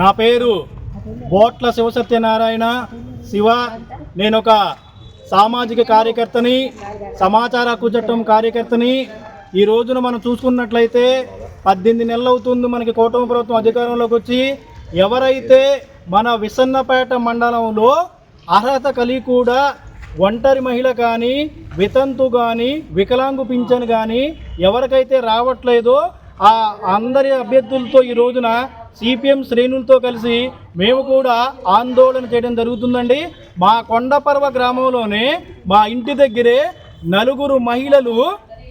నా పేరు బోట్ల శివసత్యనారాయణ శివ. నేను ఒక సామాజిక కార్యకర్తని సమాచార హక్కు చట్టం కార్యకర్తని. ఈ రోజున మనం చూసుకున్నట్లయితే పద్దెనిమిది నెలలు అవుతుంది మనకి కూటమి ప్రభుత్వం అధికారంలోకి వచ్చి. ఎవరైతే మన విసన్నపేట మండలంలో అర్హత కలిగి కూడా ఒంటరి మహిళ కానీ వితంతు కానీ వికలాంగు పింఛన్ కానీ ఎవరికైతే రావట్లేదో ఆ అందరి అభ్యర్థులతో ఈ రోజున సిపిఎం శ్రేణులతో కలిసి మేము కూడా ఆందోళన చేయడం జరుగుతుందండి. మా కొండపర్వ గ్రామంలోనే మా ఇంటి దగ్గరే నలుగురు మహిళలు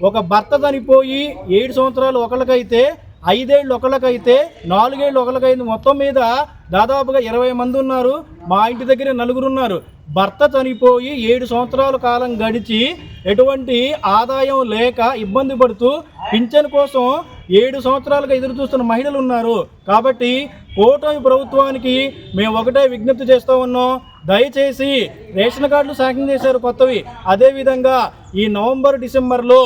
ఒక భర్త చనిపోయి ఏడు సంవత్సరాలు ఒకరికైతే ఐదేళ్ళు ఒకరికైతే నాలుగేళ్ళు ఒకరికైతే మొత్తం మీద దాదాపుగా ఇరవై మంది ఉన్నారు. మా ఇంటి దగ్గర నలుగురు ఉన్నారు. భర్త చనిపోయి ఏడు సంవత్సరాల కాలం గడిచి ఎటువంటి ఆదాయం లేక ఇబ్బంది పడుతూ పింఛన్ కోసం ఏడు సంవత్సరాలుగా ఎదురు చూస్తున్న మహిళలు ఉన్నారు. కాబట్టి కూటమి ప్రభుత్వానికి మేము ఒకటే విజ్ఞప్తి చేస్తూ ఉన్నాం. దయచేసి రేషన్ కార్డులు శాంక్షన్ చేశారు కొత్తవి. అదేవిధంగా ఈ నవంబర్ డిసెంబర్లో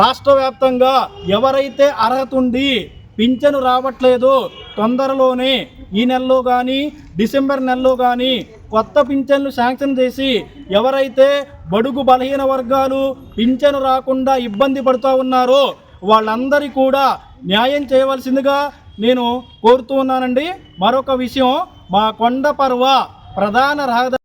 రాష్ట్ర వ్యాప్తంగా ఎవరైతే అర్హత ఉండి పింఛను రావట్లేదు తొందరలోనే ఈ నెలలో కానీ డిసెంబర్ నెలలో కానీ కొత్త పింఛన్లు శాంక్షన్ చేసి ఎవరైతే బడుగు బలహీన వర్గాలు పింఛను రాకుండా ఇబ్బంది పడుతూ ఉన్నారో వాళ్ళందరి కూడా న్యాయం చేయవలసిందిగా నేను కోరుతూ ఉన్నానండి. మరొక విషయం మా కొండపర్వ ప్రధాన రహదారి